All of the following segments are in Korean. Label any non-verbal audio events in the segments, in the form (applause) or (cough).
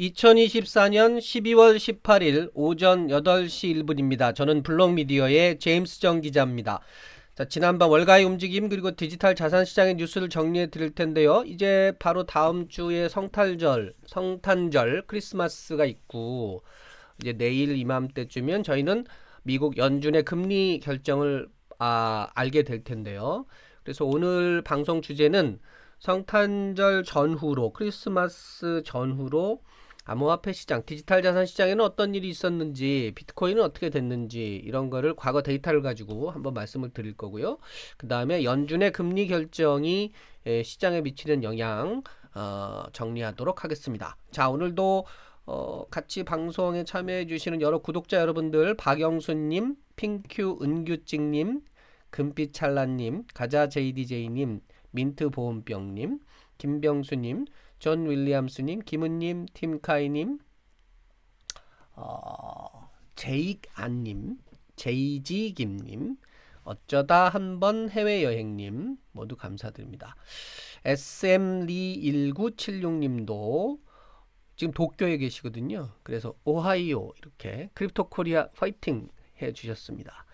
2024년 12월 18일 오전 8시 1분입니다. 저는 블록미디어의 제임스 정 기자입니다. 자, 지난번 월가의 움직임 그리고 디지털 자산 시장의 뉴스를 정리해 드릴 텐데요. 이제 바로 다음 주에 성탄절, 성탄절 크리스마스가 있고 이제 내일 이맘때쯤이면 저희는 미국 연준의 금리 결정을 아, 알게 될 텐데요. 그래서 오늘 방송 주제는 성탄절 전후로 크리스마스 전후로 암호화폐 시장, 디지털 자산 시장에는 어떤 일이 있었는지, 비트코인은 어떻게 됐는지 이런 거를 과거 데이터를 가지고 한번 말씀을 드릴 거고요. 그 다음에 연준의 금리 결정이 에, 시장에 미치는 영향 어, 정리하도록 하겠습니다. 자, 오늘도 어, 같이 방송에 참여해 주시는 여러 구독자 여러분들, 박영수님, 핑큐 은규찍님, 금빛찰라님, 가자 JDJ님, 민트보험병님, 김병수님, 존 윌리엄스님, 김은님, 팀카이님, 어, 제익 안님, 제이지 김님, 어쩌다 한번 해외여행님 모두 감사드립니다. SM리1976님도 지금 도쿄에 계시거든요. 그래서 오하이오 이렇게 크립토 코리아 파이팅 해 주셨습니다.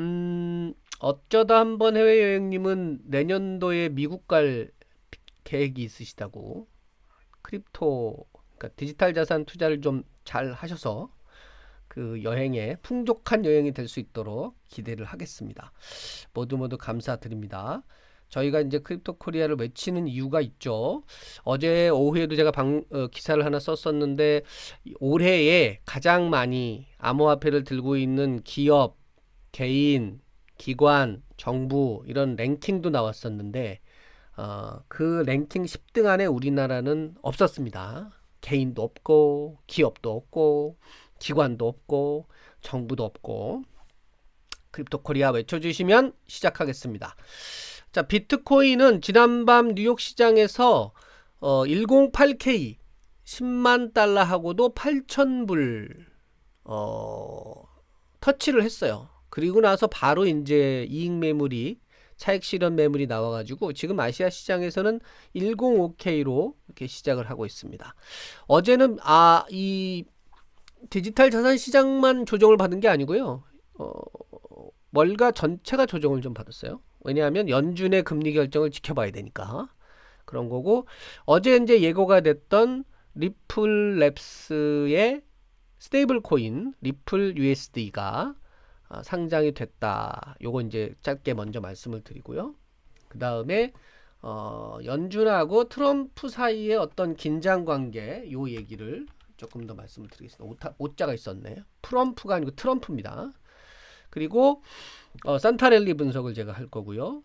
음, 어쩌다 한번 해외여행님은 내년도에 미국 갈 계획이 있으시다고 크립토 그러니까 디지털 자산 투자를 좀 잘 하셔서 그 여행에 풍족한 여행이 될 수 있도록 기대를 하겠습니다. 모두 모두 감사드립니다. 저희가 이제 크립토 코리아를 외치는 이유가 있죠. 어제 오후에도 제가 방, 어, 기사를 하나 썼었는데 올해에 가장 많이 암호화폐를 들고 있는 기업, 개인, 기관, 정부 이런 랭킹도 나왔었는데 어, 그 랭킹 10등 안에 우리나라는 없었습니다. 개인도 없고 기업도 없고 기관도 없고 정부도 없고 크립토 코리아 외쳐주시면 시작하겠습니다. 자 비트코인은 지난밤 뉴욕 시장에서 어, 108K 10만 달러하고도 8,000불 어, 터치를 했어요. 그리고 나서 바로 이제 이익 매물이 차익 실현 매물이 나와가지고 지금 아시아 시장에서는 105K로 이렇게 시작을 하고 있습니다. 어제는 아 이 디지털 자산 시장만 조정을 받은 게 아니고요. 어, 월가 전체가 조정을 좀 받았어요. 왜냐하면 연준의 금리 결정을 지켜봐야 되니까 그런 거고 어제 이제 예고가 됐던 리플 랩스의 스테이블 코인 리플 USD가 어, 상장이 됐다. 요거 이제 짧게 먼저 말씀을 드리고요. 그 다음에 어, 연준하고 트럼프 사이의 어떤 긴장 관계 요 얘기를 조금 더 말씀을 드리겠습니다. 오타, 오자가 있었네요. 트럼프가 아니고 트럼프입니다. 그리고 어, 산타렐리 분석을 제가 할 거고요.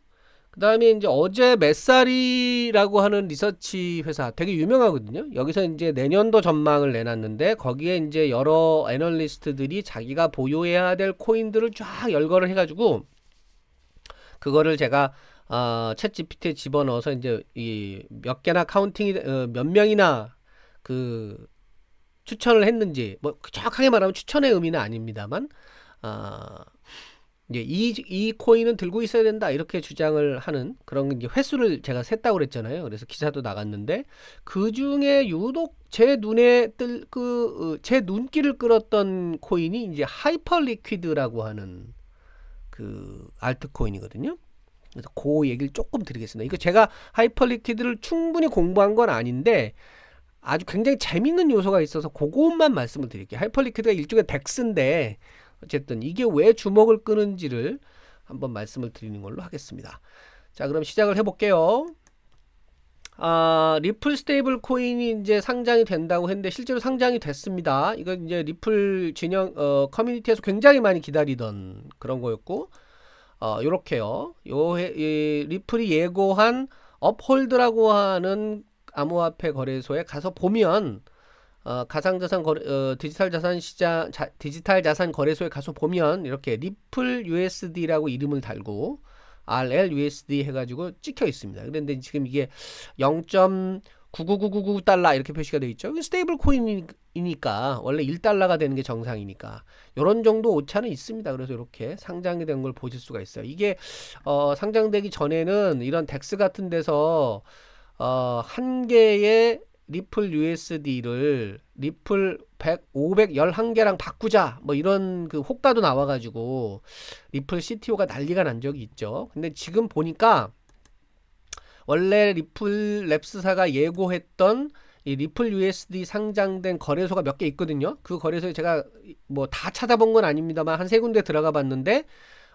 그 다음에 이제 어제 메사리라고 하는 리서치 회사 되게 유명하거든요. 여기서 이제 내년도 전망을 내놨는데 거기에 이제 여러 애널리스트들이 자기가 보유해야 될 코인들을 쫙 열거를 해가지고 그거를 제가 어, 챗 GPT에 집어넣어서 이제 이 몇 개나 카운팅이 어, 몇 명이나 그 추천을 했는지 뭐 정확하게 말하면 추천의 의미는 아닙니다만 어, 이제 이, 이 코인은 들고 있어야 된다 이렇게 주장을 하는 그런 횟수를 제가 셌다고 그랬잖아요. 그래서 기사도 나갔는데 그 중에 유독 제 눈에 뜰 그제 어, 눈길을 끌었던 코인이 이제 하이퍼 리퀴드라고 하는 그 알트 코인이거든요. 그래서 그 얘기를 조금 드리겠습니다. 이거 제가 하이퍼 리퀴드를 충분히 공부한 건 아닌데 아주 굉장히 재밌는 요소가 있어서 그것만 말씀을 드릴게요. 하이퍼 리퀴드가 일종의 덱스인데 어쨌든 이게 왜 주목을 끄는지를 한번 말씀을 드리는 걸로 하겠습니다. 자, 그럼 시작을 해볼게요. 아, 리플 스테이블 코인이 이제 상장이 된다고 했는데 실제로 상장이 됐습니다. 이거 이제 리플 진영 어, 커뮤니티에서 굉장히 많이 기다리던 그런 거였고, 어, 요렇게요. 요 이, 리플이 예고한 업홀드라고 하는 암호화폐 거래소에 가서 보면 어, 가상자산 거래, 어, 디지털 자산 시장, 자, 디지털 자산 거래소에 가서 보면 이렇게 리플 USD라고 이름을 달고 RL USD 해가지고 찍혀 있습니다. 그런데 지금 이게 0.99999 달러 이렇게 표시가 되어 있죠. 스테이블 코인이니까 원래 1 달러가 되는 게 정상이니까 이런 정도 오차는 있습니다. 그래서 이렇게 상장이 된 걸 보실 수가 있어요. 이게 어, 상장되기 전에는 이런 덱스 같은 데서 어, 한 개의 리플 USD를 리플 100, 511개랑 바꾸자 뭐 이런 그 호가도 나와가지고 리플 CTO가 난리가 난 적이 있죠. 근데 지금 보니까 원래 리플 랩스사가 예고했던 이 리플 USD 상장된 거래소가 몇 개 있거든요. 그 거래소에 제가 뭐 다 찾아본 건 아닙니다만 한 세 군데 들어가 봤는데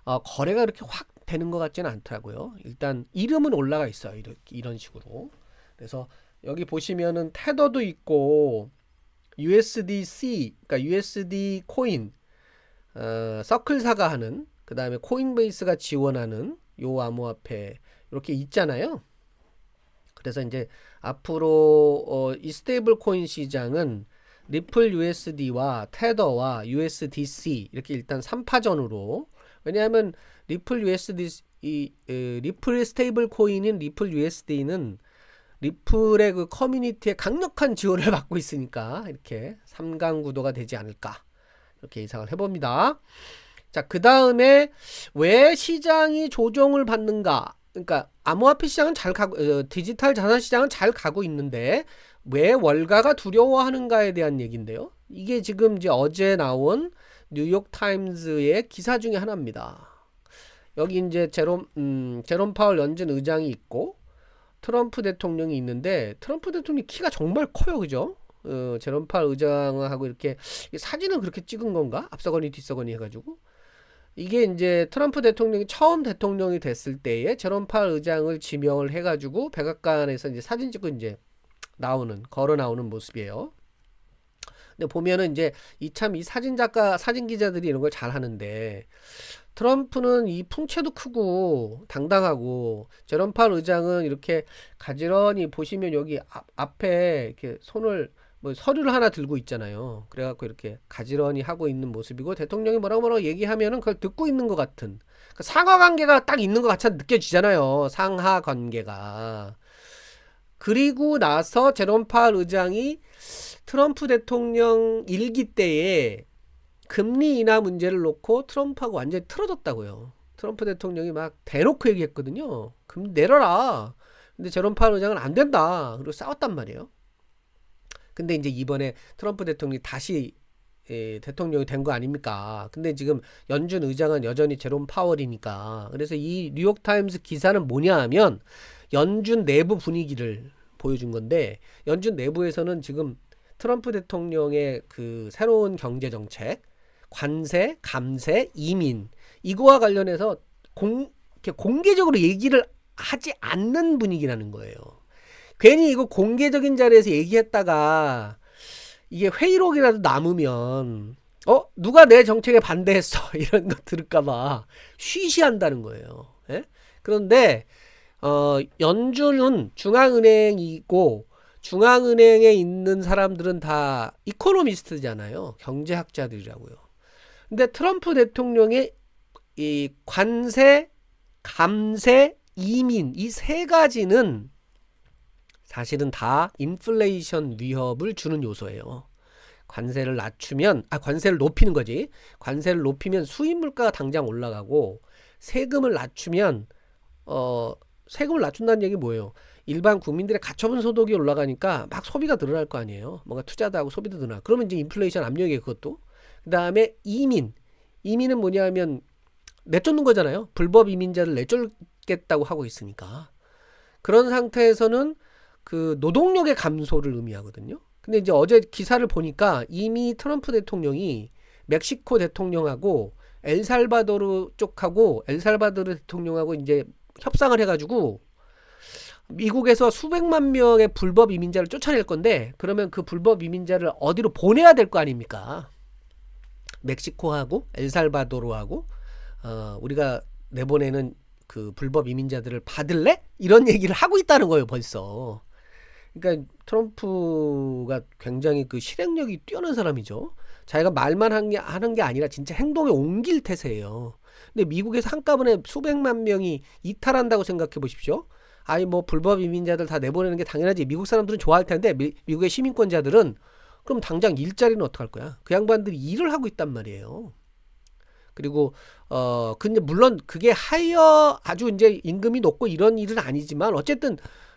어, 거래가 그렇게 확 되는 것 같지는 않더라고요. 일단 이름은 올라가 있어요. 이렇게 이런 식으로. 그래서 여기 보시면은 테더도 있고 USDC, 그러니까 USD 코인, 어, 서클사가 하는, 그 다음에 코인베이스가 지원하는 요 암호화폐 이렇게 있잖아요. 그래서 이제 앞으로 어, 이 스테이블 코인 시장은 리플 USD와 테더와 USDC 이렇게 일단 3파전으로 왜냐하면 리플 USD 이 에, 리플 스테이블 코인인 리플 USD는 리플의 그 커뮤니티에 강력한 지원을 (laughs) 받고 있으니까 이렇게 3강 구도가 되지 않을까 이렇게 예상을 해봅니다. 자, 그 다음에 왜 시장이 조정을 받는가? 그러니까 암호화폐 시장은 잘 가고 어, 디지털 자산 시장은 잘 가고 있는데 왜 월가가 두려워하는가에 대한 얘기인데요. 이게 지금 이제 어제 나온 뉴욕 타임즈의 기사 중에 하나입니다. 여기 이제 제롬 음, 제롬 파월 연준 의장이 있고 트럼프 대통령이 있는데 트럼프 대통령이 키가 정말 커요, 그죠? 어, 제롬 파월 의장하고 이렇게 사진을 그렇게 찍은 건가? 앞서거니 뒤서거니 해가지고 이게 이제 트럼프 대통령이 처음 대통령이 됐을 때에 제롬 파월 의장을 지명을 해가지고 백악관에서 이제 사진 찍고 이제 나오는 걸어 나오는 모습이에요. 근데 보면은 이제 이 참 이 사진 작가 사진 기자들이 이런 걸 잘 하는데 트럼프는 이 풍채도 크고 당당하고 제롬 파월 의장은 이렇게 가지런히 보시면 여기 앞, 앞에 이렇게 손을 뭐 서류를 하나 들고 있잖아요. 그래갖고 이렇게 가지런히 하고 있는 모습이고 대통령이 뭐라고 뭐라고 얘기하면은 그걸 듣고 있는 것 같은 그러니까 상하 관계가 딱 있는 것 같이 느껴지잖아요. 상하 관계가. 그리고 나서 제롬 파월 의장이 트럼프 대통령 일기 때에 금리 인하 문제를 놓고 트럼프하고 완전히 틀어졌다고요. 트럼프 대통령이 막 대놓고 얘기했거든요. 금리 내려라. 근데 제롬 파월 의장은 안 된다. 그리고 싸웠단 말이에요. 근데 이제 이번에 트럼프 대통령이 다시 예, 대통령이 된 거 아닙니까? 근데 지금 연준 의장은 여전히 제롬 파월이니까. 그래서 이 뉴욕 타임스 기사는 뭐냐 하면 연준 내부 분위기를 보여준 건데 연준 내부에서는 지금 트럼프 대통령의 그 새로운 경제 정책, 관세, 감세, 이민 이거와 관련해서 공, 공개적으로 얘기를 하지 않는 분위기라는 거예요. 괜히 이거 공개적인 자리에서 얘기했다가 이게 회의록이라도 남으면 어 누가 내 정책에 반대했어 (laughs) 이런 거 들을까봐 쉬쉬한다는 거예요. 예? 그런데 어, 연준은 중앙은행이고 중앙은행에 있는 사람들은 다 이코노미스트잖아요. 경제학자들이라고요. 근데 트럼프 대통령의 이 관세, 감세, 이민 이 세 가지는 사실은 다 인플레이션 위협을 주는 요소예요. 관세를 낮추면 아 관세를 높이는 거지. 관세를 높이면 수입 물가가 당장 올라가고 세금을 낮추면 어 세금을 낮춘다는 얘기 뭐예요? 일반 국민들의 가처분 소득이 올라가니까 막 소비가 늘어날 거 아니에요. 뭔가 투자도 하고 소비도 늘어나. 그러면 이제 인플레이션 압력이 그것도. 그 다음에 이민. 이민은 뭐냐면 내쫓는 거잖아요. 불법 이민자를 내쫓겠다고 하고 있으니까. 그런 상태에서는 그 노동력의 감소를 의미하거든요. 근데 이제 어제 기사를 보니까 이미 트럼프 대통령이 멕시코 대통령하고 엘살바도르 쪽하고 엘살바도르 대통령하고 이제 협상을 해가지고 미국에서 수백만 명의 불법 이민자를 쫓아낼 건데 그러면 그 불법 이민자를 어디로 보내야 될 거 아닙니까? 멕시코하고 엘살바도르하고 어, 우리가 내보내는 그 불법 이민자들을 받을래? 이런 얘기를 하고 있다는 거예요, 벌써. 그러니까 트럼프가 굉장히 그 실행력이 뛰어난 사람이죠. 자기가 말만 한 게, 하는 게 아니라 진짜 행동에 옮길 태세예요. 근데 미국에서 한꺼번에 수백만 명이 이탈한다고 생각해 보십시오. 아니 뭐 불법 이민자들 다 내보내는 게 당연하지. 미국 사람들은 좋아할 텐데 미, 미국의 시민권자들은 그럼 당장 일자리는 어떡할 거야? 그 양반들이 일을 하고 있단 말이에요. 그리고 어 근데 물론 그게 하이어 아주 이제 임금이 높고 이런 일은 아니지만 어쨌든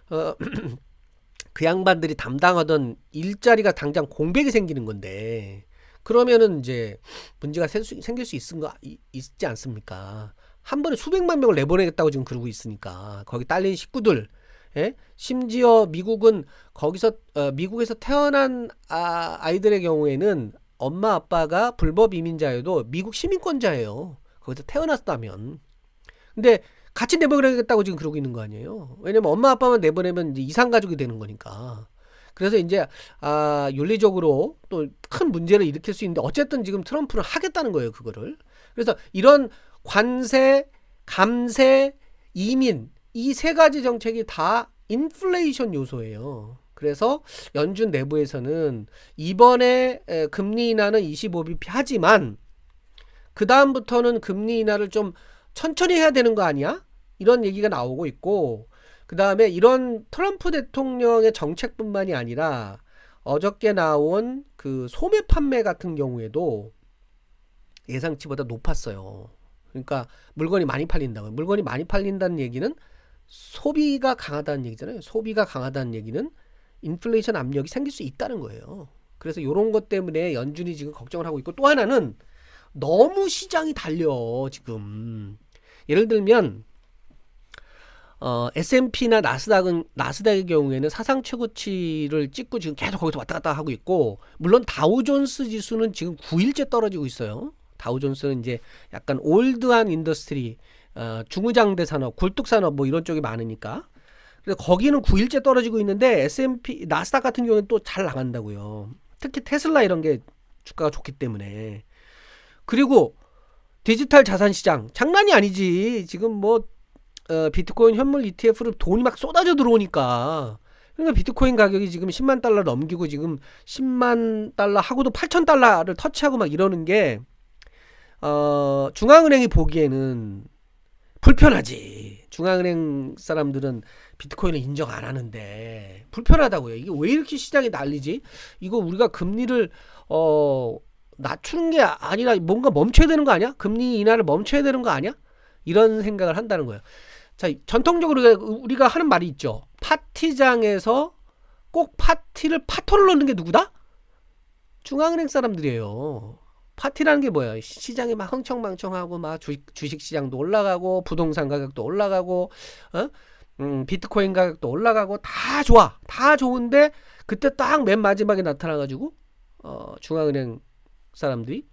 어 (clears throat) 그 양반들이 담당하던 일자리가 당장 공백이 생기는 건데 그러면은 이제 문제가 생- 생길 수 있은 거 이- 있지 않습니까? 한 번에 수백만 명을 내보내겠다고 지금 그러고 있으니까 거기 딸린 식구들 예? 심지어 미국은 거기서 어, 미국에서 태어난 아, 아이들의 경우에는 엄마 아빠가 불법 이민자여도 미국 시민권자예요. 거기서 태어났다면. 근데 같이 내보내겠다고 지금 그러고 있는 거 아니에요. 왜냐면 엄마 아빠만 내보내면 이제 이상 가족이 되는 거니까. 그래서 이제 아 윤리적으로 또 큰 문제를 일으킬 수 있는데 어쨌든 지금 트럼프는 하겠다는 거예요 그거를. 그래서 이런 관세, 감세, 이민 이 세 가지 정책이 다 인플레이션 요소예요. 그래서 연준 내부에서는 이번에 에, 금리 인하는 25bp 하지만 그 다음부터는 금리 인하를 좀 천천히 해야 되는 거 아니야? 이런 얘기가 나오고 있고 그 다음에 이런 트럼프 대통령의 정책뿐만이 아니라 어저께 나온 그 소매 판매 같은 경우에도 예상치보다 높았어요. 그러니까 물건이 많이 팔린다고요. 물건이 많이 팔린다는 얘기는 소비가 강하다는 얘기잖아요. 소비가 강하다는 얘기는 인플레이션 압력이 생길 수 있다는 거예요. 그래서 이런 것 때문에 연준이 지금 걱정을 하고 있고 또 하나는 너무 시장이 달려 지금 예를 들면 어, S&P나 나스닥은 나스닥의 경우에는 사상 최고치를 찍고 지금 계속 거기서 왔다 갔다 하고 있고 물론 다우존스 지수는 지금 9일째 떨어지고 있어요. 다우존스는 이제 약간 올드한 인더스트리 어, 중후장대 산업, 굴뚝 산업 뭐 이런 쪽이 많으니까. 그래서 거기는 9일째 떨어지고 있는데 S&P 나스닥 같은 경우는 또 잘 나간다고요. 특히 테슬라 이런 게 주가가 좋기 때문에. 그리고 디지털 자산 시장 장난이 아니지. 지금 뭐 어, 비트코인 현물 ETF를 돈이 막 쏟아져 들어오니까 그러니까 비트코인 가격이 지금 10만 달러 넘기고 지금 10만 달러 하고도 8천 달러를 터치하고 막 이러는 게 어, 중앙은행이 보기에는 불편하지. 중앙은행 사람들은 비트코인을 인정 안 하는데 불편하다고요. 이게 왜 이렇게 시장이 난리지? 이거 우리가 금리를 어 낮추는 게 아니라 뭔가 멈춰야 되는 거 아니야? 금리 인하를 멈춰야 되는 거 아니야? 이런 생각을 한다는 거예요. 자, 전통적으로 우리가- 하는 말이 있죠. 파티장에서 꼭 파티를 파토를 넣는 게 누구다? 중앙은행 사람들이에요. 파티라는 게 뭐야? 시- 시장이 막 흥청망청하고 막 주식, 주식 시장도 올라가고 부동산 가격도 올라가고 어? 음, 비트코인 가격도 올라가고 다 좋아. 다 좋은데 그때 딱 맨 마지막에 나타나 가지고 어, 중앙은행 사람들이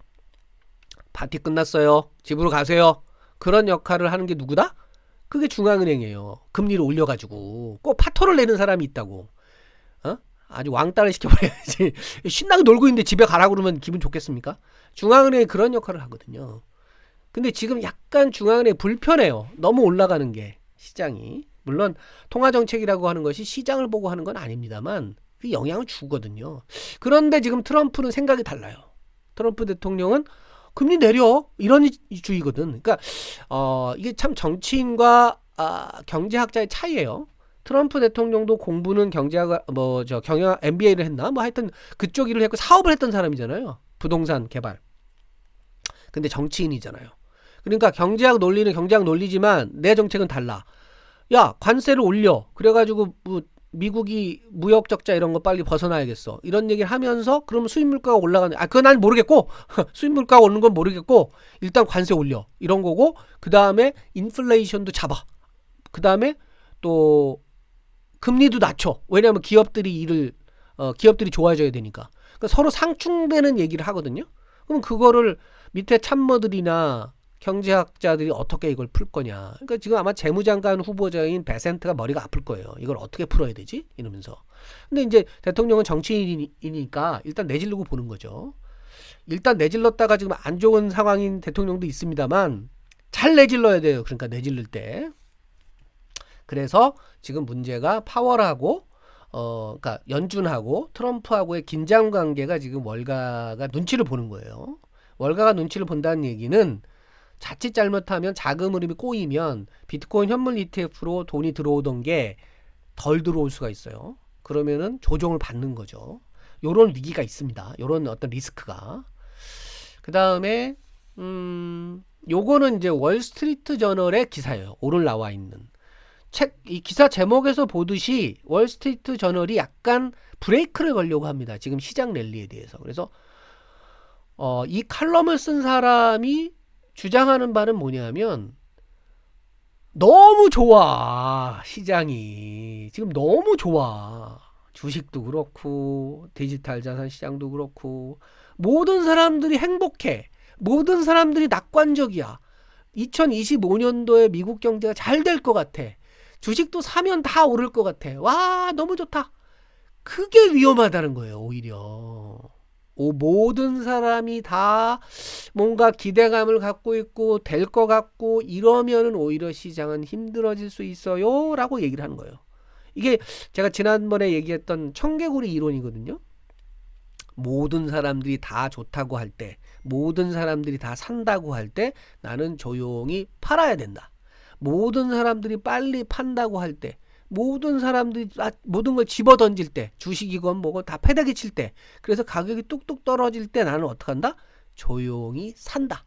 파티 끝났어요. 집으로 가세요. 그런 역할을 하는 게 누구다? 그게 중앙은행이에요. 금리를 올려 가지고 꼭 파토를 내는 사람이 있다고. 어? 아주 왕따를 시켜버려야지. (laughs) 신나게 놀고 있는데 집에 가라 그러면 기분 좋겠습니까? 중앙은행이 그런 역할을 하거든요. 근데 지금 약간 중앙은행이 불편해요. 너무 올라가는 게 시장이. 물론 통화 정책이라고 하는 것이 시장을 보고 하는 건 아닙니다만 그 영향을 주거든요. 그런데 지금 트럼프는 생각이 달라요. 트럼프 대통령은 금리 내려 이런 주의거든. 그러니까 어 이게 참 정치인과 아, 경제학자의 차이예요. 트럼프 대통령도 공부는 경제학 뭐 저 경영 MBA를 했나 뭐 하여튼 그쪽 일을 했고 사업을 했던 사람이잖아요. 부동산 개발. 근데 정치인이잖아요. 그러니까 경제학 논리는 경제학 논리지만 내 정책은 달라. 야 관세를 올려. 그래가지고 뭐 미국이 무역 적자 이런 거 빨리 벗어나야겠어. 이런 얘기를 하면서 그러면 수입 물가가 올라가는 아 그건 난 모르겠고 (laughs) 수입 물가가 오는 건 모르겠고 일단 관세 올려 이런 거고 그 다음에 인플레이션도 잡아. 그 다음에 또 금리도 낮춰. 왜냐하면 기업들이 일을 어, 기업들이 좋아져야 되니까. 그러니까 서로 상충되는 얘기를 하거든요. 그럼 그거를 밑에 참모들이나 경제학자들이 어떻게 이걸 풀 거냐. 그러니까 지금 아마 재무장관 후보자인 베센트가 머리가 아플 거예요. 이걸 어떻게 풀어야 되지? 이러면서. 근데 이제 대통령은 정치인이니까 일단 내질르고 보는 거죠. 일단 내질렀다가 지금 안 좋은 상황인 대통령도 있습니다만 잘 내질러야 돼요. 그러니까 내질를 때. 그래서 지금 문제가 파월하고 어 그러니까 연준하고 트럼프하고의 긴장 관계가 지금 월가가 눈치를 보는 거예요. 월가가 눈치를 본다는 얘기는 자칫 잘못하면 자금 흐름이 꼬이면 비트코인 현물 ETF로 돈이 들어오던 게 덜 들어올 수가 있어요. 그러면은 조정을 받는 거죠. 요런 위기가 있습니다. 요런 어떤 리스크가. 그 다음에, 음, 요거는 이제 월스트리트 저널의 기사예요. 오늘 나와 있는. 책 이 기사 제목에서 보듯이 월스트리트 저널이 약간 브레이크를 걸려고 합니다. 지금 시장 랠리에 대해서. 그래서 어, 이 칼럼을 쓴 사람이 주장하는 바는 뭐냐면 너무 좋아 시장이. 지금 너무 좋아. 주식도 그렇고 디지털 자산 시장도 그렇고 모든 사람들이 행복해. 모든 사람들이 낙관적이야. 2025년도에 미국 경제가 잘 될 것 같아 주식도 사면 다 오를 것 같아 와 너무 좋다 그게 위험하다는 거예요 오히려 오, 모든 사람이 다 뭔가 기대감을 갖고 있고 될 것 같고 이러면은 오히려 시장은 힘들어질 수 있어요 라고 얘기를 하는 거예요. 이게 제가 지난번에 얘기했던 청개구리 이론이거든요. 모든 사람들이 다 좋다고 할 때, 모든 사람들이 다 산다고 할 때 나는 조용히 팔아야 된다. 모든 사람들이 빨리 판다고 할 때, 모든 사람들이 다 모든 걸 집어 던질 때 주식이건 뭐고 다 패대기 칠 때 그래서 가격이 뚝뚝 떨어질 때 나는 어떻게 한다? 조용히 산다.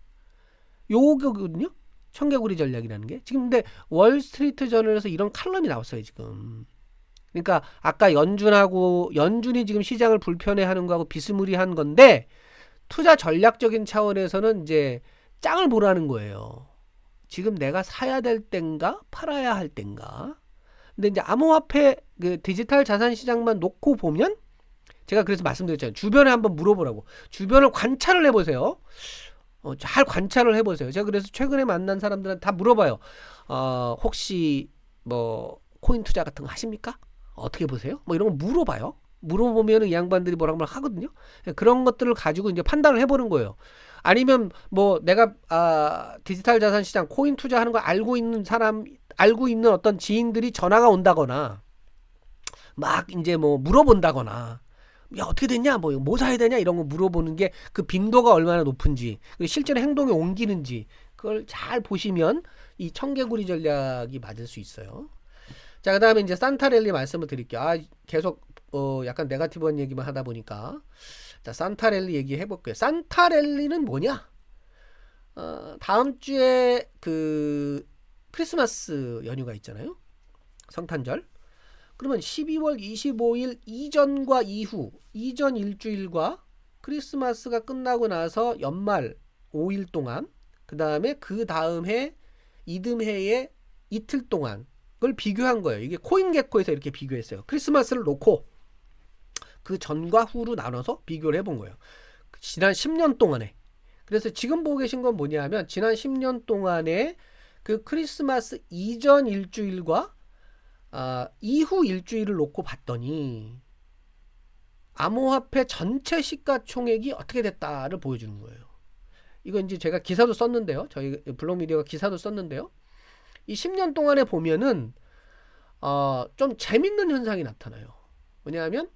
요거거든요. 청개구리 전략이라는 게. 지금 근데 월스트리트 저널에서 이런 칼럼이 나왔어요, 지금. 그러니까 아까 연준하고 연준이 지금 시장을 불편해하는 거하고 비스무리한 건데 투자 전략적인 차원에서는 이제 짱을 보라는 거예요. 지금 내가 사야 될 땐가 팔아야 할 땐가 근데 이제 암호화폐 그 디지털 자산 시장만 놓고 보면 제가 그래서 말씀드렸잖아요. 주변에 한번 물어보라고. 주변을 관찰을 해보세요. 어, 잘 관찰을 해보세요. 제가 그래서 최근에 만난 사람들한테 다 물어봐요. 어, 혹시 뭐 코인 투자 같은 거 하십니까? 어떻게 보세요? 뭐 이런 거 물어봐요. 물어보면 이 양반들이 뭐라고 하거든요. 그런 것들을 가지고 이제 판단을 해보는 거예요. 아니면 뭐 내가 아, 디지털 자산 시장 코인 투자하는 거 알고 있는 사람 알고 있는 어떤 지인들이 전화가 온다거나 막 이제 뭐 물어본다거나 야 어떻게 됐냐 뭐 뭐 사야 되냐 이런 거 물어보는 게 그 빈도가 얼마나 높은지 실제로 행동에 옮기는지 그걸 잘 보시면 이 청개구리 전략이 맞을 수 있어요. 자 그 다음에 이제 산타렐리 말씀을 드릴게요. 아 계속 어 약간 네가티브한 얘기만 하다 보니까 자 산타렐리 얘기해 볼게요. 산타렐리는 뭐냐? 어, 다음 주에 그 크리스마스 연휴가 있잖아요. 성탄절. 그러면 12월 25일 이전과 이후, 이전 일주일과 크리스마스가 끝나고 나서 연말 5일 동안, 그 다음에 그 다음 해, 이듬해의 이틀 동안, 그걸 비교한 거예요. 이게 코인게코에서 이렇게 비교했어요. 크리스마스를 놓고 그 전과 후로 나눠서 비교를 해본 거예요. 지난 10년 동안에. 그래서 지금 보고 계신 건 뭐냐면, 지난 10년 동안에 그 크리스마스 이전 일주일과 아, 이후 일주일을 놓고 봤더니 암호화폐 전체 시가총액이 어떻게 됐다를 보여주는 거예요. 이거 이제 제가 기사도 썼는데요. 저희 블록미디어가 기사도 썼는데요. 이 10년 동안에 보면은 어, 좀 재밌는 현상이 나타나요. 뭐냐면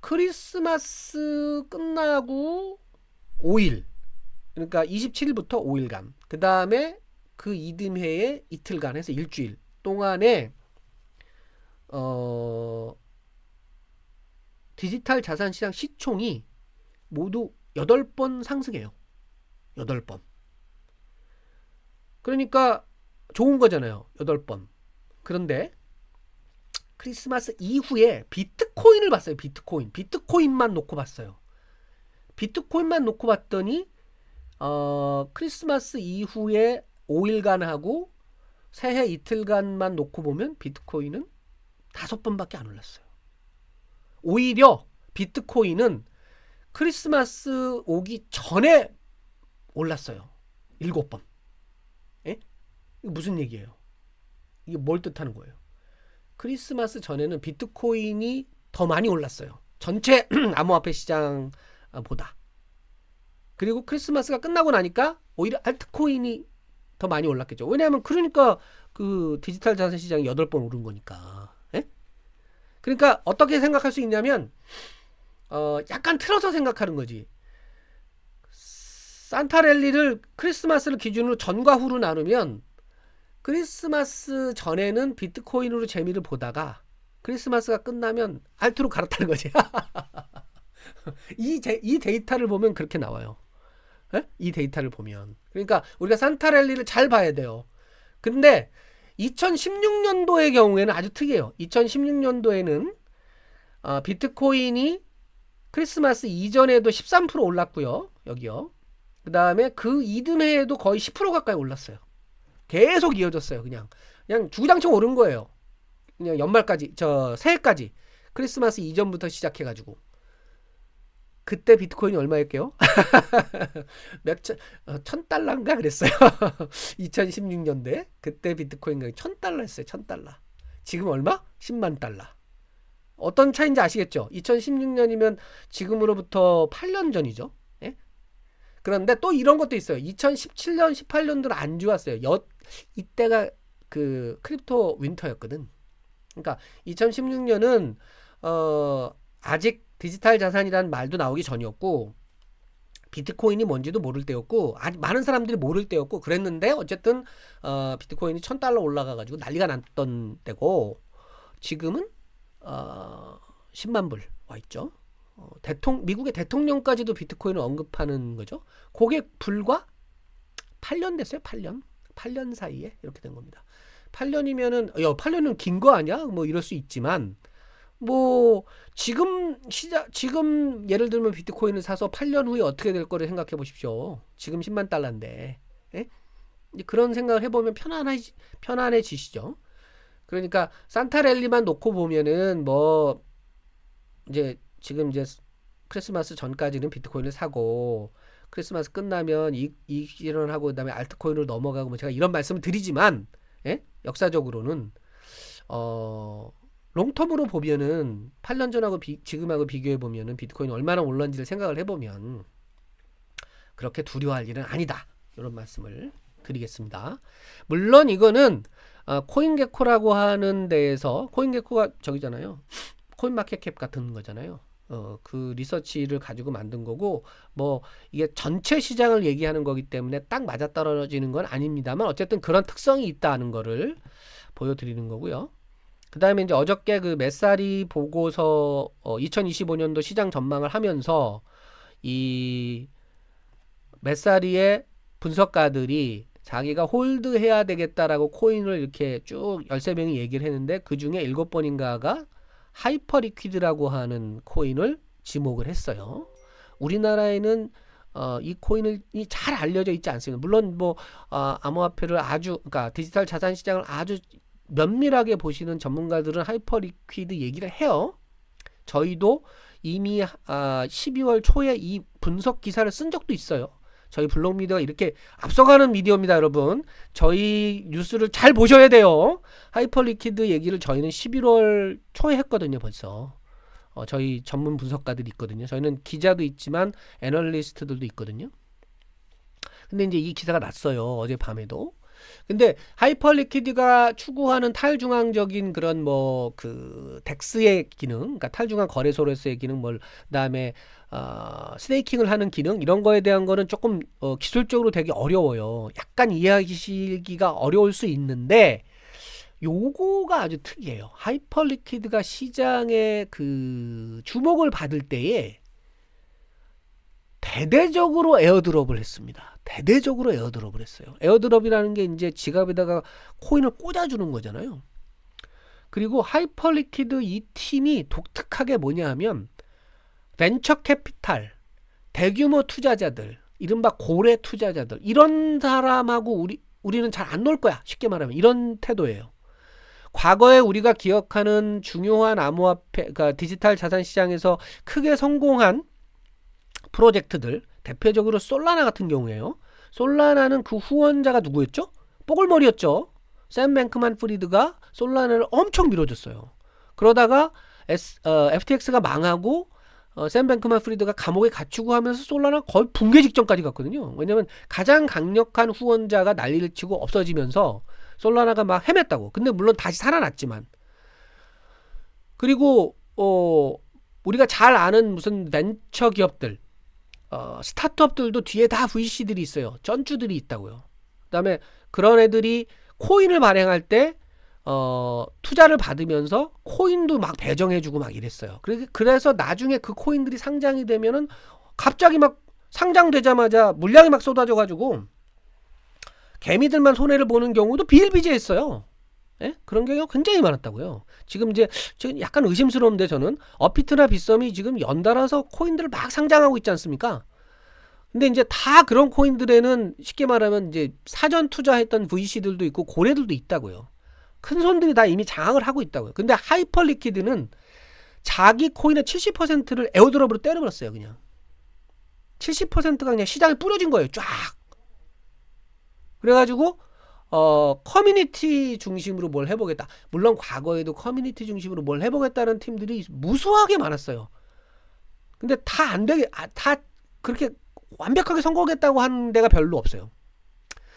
크리스마스 끝나고 5일 그러니까 27일부터 5일간 그 다음에 그 이듬해의 이틀간 해서 일주일 동안에 어 디지털 자산 시장 시총이 모두 8번 상승해요. 8번. 그러니까 좋은 거잖아요. 8번. 그런데 크리스마스 이후에 비트코인을 봤어요. 비트코인. 비트코인만 놓고 봤어요. 비트코인만 놓고 봤더니 어 크리스마스 이후에 5일간 하고 새해 이틀간만 놓고 보면 비트코인은 다섯 번밖에 안 올랐어요. 오히려 비트코인은 크리스마스 오기 전에 올랐어요. 일곱 번. 예? 무슨 얘기예요? 이게 뭘 뜻하는 거예요? 크리스마스 전에는 비트코인이 더 많이 올랐어요. 전체 (clears throat) 암호화폐 시장보다. 그리고 크리스마스가 끝나고 나니까 오히려 알트코인이 더 많이 올랐겠죠. 왜냐하면 그러니까 그 디지털 자산 시장이 8번 오른 거니까. 예? 그러니까 어떻게 생각할 수 있냐면 어 약간 틀어서 생각하는 거지. 산타랠리를 크리스마스를 기준으로 전과 후로 나누면 크리스마스 전에는 비트코인으로 재미를 보다가 크리스마스가 끝나면 알트로 갈아타는 거지. (laughs) 이, 제, 이 데이터를 보면 그렇게 나와요. 에? 이 데이터를 보면. 그러니까 우리가 산타랠리를 잘 봐야 돼요. 근데 2016년도의 경우에는 아주 특이해요. 2016년도에는 어, 비트코인이 크리스마스 이전에도 13% 올랐고요. 여기요. 그 다음에 그 이듬해에도 거의 10% 가까이 올랐어요. 계속 이어졌어요. 그냥 그냥 주구장창 오른 거예요. 그냥 연말까지 저 새해까지 크리스마스 이전부터 시작해가지고 그때 비트코인이 얼마였게요? (laughs) 몇천 어, 천 달러인가 그랬어요. (laughs) 2016년도에 그때 비트코인가 천 달러였어요. 천 달러. 지금 얼마? 10만 달러. 어떤 차인지 아시겠죠? 2016년이면 지금으로부터 8년 전이죠. 예? 그런데 또 이런 것도 있어요. 2017년, 18년도는 안 좋았어요. 여, 이때가 그 크립토 윈터였거든. 그러니까 2016년은 어 아직 디지털 자산이라는 말도 나오기 전이었고 비트코인이 뭔지도 모를 때였고 아직 많은 사람들이 모를 때였고 그랬는데 어쨌든 어 비트코인이 천 달러 올라가 가지고 난리가 났던 때고 지금은 어 10만 불 와 있죠. 어, 대통령 미국의 대통령까지도 비트코인을 언급하는 거죠. 그게 불과 8년 됐어요. 8년. 8년 사이에 이렇게 된 겁니다. 8년이면은 야, 8년은 긴 거 아니야? 뭐 이럴 수 있지만 뭐 지금 시작 지금 예를 들면 비트코인을 사서 8년 후에 어떻게 될 거를 생각해 보십시오. 지금 10만 달러인데. 예? 그런 생각을 해 보면 편안해 편안해지시죠. 그러니까 산타랠리만 놓고 보면은 뭐 이제 지금 이제 크리스마스 전까지는 비트코인을 사고 크리스마스 끝나면 이익 실현하고 그다음에 알트코인으로 넘어가고 뭐 제가 이런 말씀을 드리지만 예? 역사적으로는 어 롱텀으로 보면은 8년 전하고 비, 지금하고 비교해 보면은 비트코인이 얼마나 올랐는지를 생각을 해보면 그렇게 두려워할 일은 아니다. 이런 말씀을 드리겠습니다. 물론 이거는 어, 코인게코라고 하는 데에서 코인게코가 저기잖아요. 코인마켓캡 같은 거잖아요. 어, 그 리서치를 가지고 만든 거고 뭐 이게 전체 시장을 얘기하는 거기 때문에 딱 맞아떨어지는 건 아닙니다만 어쨌든 그런 특성이 있다는 거를 보여드리는 거고요. 그 다음에 이제 어저께 그 메사리 보고서 어, 2025년도 시장 전망을 하면서 이 메사리의 분석가들이 자기가 홀드해야 되겠다라고 코인을 이렇게 쭉 13명이 얘기를 했는데 그 중에 7번인가가 하이퍼 리퀴드라고 하는 코인을 지목을 했어요. 우리나라에는 어, 이 코인이 잘 알려져 있지 않습니다. 물론 뭐 어, 암호화폐를 아주 그러니까 디지털 자산 시장을 아주 면밀하게 보시는 전문가들은 하이퍼 리퀴드 얘기를 해요. 저희도 이미 아, 12월 초에 이 분석 기사를 쓴 적도 있어요. 저희 블록 미디어가 이렇게 앞서가는 미디어입니다, 여러분. 저희 뉴스를 잘 보셔야 돼요. 하이퍼 리퀴드 얘기를 저희는 11월 초에 했거든요, 벌써. 어, 저희 전문 분석가들이 있거든요. 저희는 기자도 있지만 애널리스트들도 있거든요. 근데 이제 이 기사가 났어요. 어제 밤에도. 근데 하이퍼 리퀴드가 추구하는 탈중앙적인 그런 뭐 그 덱스의 기능, 그러니까 탈중앙 거래소로서의 기능, 뭘 그다음에 어, 스테이킹을 하는 기능 이런 거에 대한 거는 조금 어, 기술적으로 되게 어려워요. 약간 이해하기가 어려울 수 있는데 요거가 아주 특이해요. 하이퍼 리퀴드가 시장에 그 주목을 받을 때에 대대적으로 에어드롭을 했습니다. 대대적으로 에어드롭을 했어요. 에어드롭이라는 게 이제 지갑에다가 코인을 꽂아주는 거잖아요. 그리고 하이퍼 리퀴드 이 팀이 독특하게 뭐냐 하면 벤처 캐피탈, 대규모 투자자들, 이른바 고래 투자자들 이런 사람하고 우리 우리는 잘 안 놀 거야. 쉽게 말하면 이런 태도예요. 과거에 우리가 기억하는 중요한 암호화폐, 그러니까 디지털 자산 시장에서 크게 성공한 프로젝트들, 대표적으로 솔라나 같은 경우에요. 솔라나는 그 후원자가 누구였죠? 뽀글머리였죠. 샘 뱅크만 프리드가 솔라나를 엄청 밀어줬어요. 그러다가 S, 어, FTX가 망하고 어, 샘 뱅크만 프리드가 감옥에 갇히고 하면서 솔라나 거의 붕괴 직전까지 갔거든요. 왜냐면 가장 강력한 후원자가 난리를 치고 없어지면서 솔라나가 막 헤맸다고. 근데 물론 다시 살아났지만. 그리고 어 우리가 잘 아는 무슨 벤처 기업들 어, 스타트업들도 뒤에 다 VC들이 있어요. 전주들이 있다고요. 그다음에 그런 애들이 코인을 발행할 때 어, 투자를 받으면서 코인도 막 배정해주고 막 이랬어요. 그래- 그래서 나중에 그 코인들이 상장이 되면은 갑자기 막 상장되자마자 물량이 막 쏟아져가지고 개미들만 손해를 보는 경우도 비일비재했어요. 예? 그런 경우가 굉장히 많았다고요. 지금 이제 지금 약간 의심스러운데 저는 어피트나 빗썸이 지금 연달아서 코인들을 막 상장하고 있지 않습니까? 근데 이제 다 그런 코인들에는 쉽게 말하면 이제 사전 투자했던 VC들도 있고 고래들도 있다고요. 큰 손들이 다 이미 장악을 하고 있다고요. 근데 하이퍼 리퀴드는 자기 코인의 70%를 에어드롭으로 때려버렸어요, 그냥. 70%가 그냥 시장에 뿌려진 거예요, 쫙. 그래가지고 어 커뮤니티 중심으로 뭘 해보겠다. 물론 과거에도 커뮤니티 중심으로 뭘 해보겠다는 팀들이 무수하게 많았어요. 근데 다 안 되게 아, 다 그렇게 완벽하게 성공했다고 하는 데가 별로 없어요.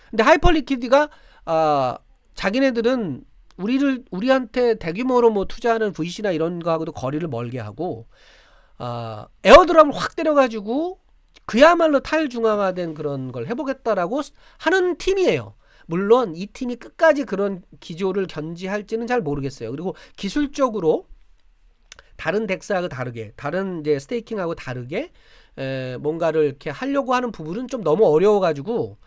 근데 하이퍼리퀴드가 아 자기네들은 우리를 우리한테 대규모로 뭐 투자하는 VC나 이런 거하고도 거리를 멀게 하고 아 에어드랍을 확 때려가지고 그야말로 탈중앙화된 그런 걸 해보겠다라고 하는 팀이에요. 물론 이 팀이 끝까지 그런 기조를 견지할지는 잘 모르겠어요. 그리고 기술적으로 다른 덱스하고 다르게, 다른 이제 스테이킹하고 다르게 에, 뭔가를 이렇게 하려고 하는 부분은 좀 너무 어려워가지고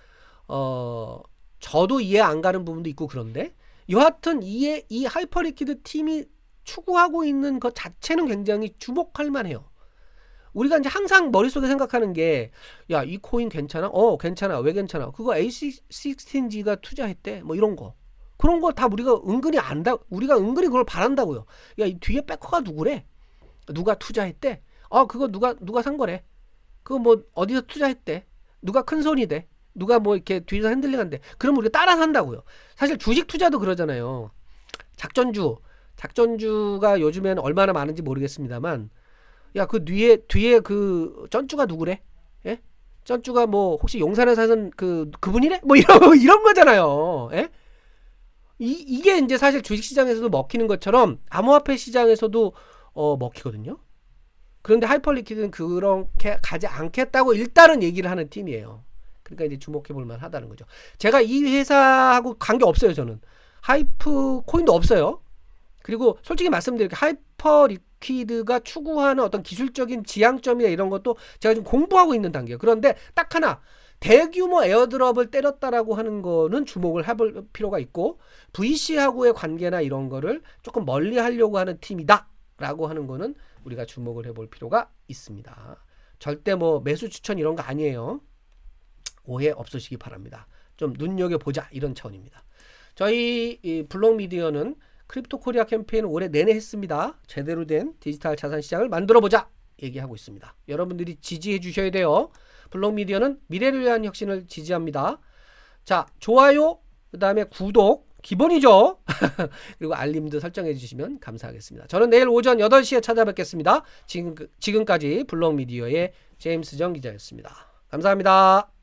어 저도 이해 안 가는 부분도 있고 그런데 여하튼 이해 이 하이퍼리퀴드 팀이 추구하고 있는 것 자체는 굉장히 주목할 만해요. 우리가 이제 항상 머릿속에 생각하는 게, 야, 이 코인 괜찮아? 어, 괜찮아. 왜 괜찮아? 그거 A16G가 투자했대. 뭐 이런 거. 그런 거 다 우리가 은근히 안다, 우리가 은근히 그걸 바란다고요. 야, 이 뒤에 백커가 누구래? 누가 투자했대? 아, 그거 누가, 누가 산 거래? 그거 뭐 어디서 투자했대? 누가 큰 손이 돼? 누가 뭐 이렇게 뒤에서 핸들링 한대? 그럼 우리가 따라 산다고요. 사실 주식 투자도 그러잖아요. 작전주. 작전주가 요즘에는 얼마나 많은지 모르겠습니다만, 야, 그 뒤에, 뒤에 그, 쩐주가 누구래? 예? 쩐주가 뭐, 혹시 용산에 사는 그, 그분이래? 뭐, 이런, (laughs) 이런 거잖아요. 예? 이, 이게 이제 사실 주식 시장에서도 먹히는 것처럼, 암호화폐 시장에서도, 어, 먹히거든요. 그런데 하이퍼리퀴드는 그렇게 가지 않겠다고 일단은 얘기를 하는 팀이에요. 그러니까 이제 주목해 볼 만하다는 거죠. 제가 이 회사하고 관계 없어요, 저는. 하이프 코인도 없어요. 그리고 솔직히 말씀드릴게요. 하이퍼 리퀴드가 추구하는 어떤 기술적인 지향점이나 이런 것도 제가 지금 공부하고 있는 단계예요. 그런데 딱 하나 대규모 에어드롭을 때렸다라고 하는 거는 주목을 해볼 필요가 있고 VC하고의 관계나 이런 거를 조금 멀리 하려고 하는 팀이다라고 하는 거는 우리가 주목을 해볼 필요가 있습니다. 절대 뭐 매수 추천 이런 거 아니에요. 오해 없으시기 바랍니다. 좀 눈여겨 보자 이런 차원입니다. 저희 이 블록 미디어는 크립토 코리아 캠페인을 올해 내내 했습니다. 제대로 된 디지털 자산 시장을 만들어 보자 얘기하고 있습니다. 여러분들이 지지해 주셔야 돼요. 블록 미디어는 미래를 위한 혁신을 지지합니다. 자, 좋아요, 그 다음에 구독 기본이죠. (laughs) 그리고 알림도 설정해 주시면 감사하겠습니다. 저는 내일 오전 8시에 찾아뵙겠습니다. 지금 지금까지 블록 미디어의 제임스 정 기자였습니다. 감사합니다.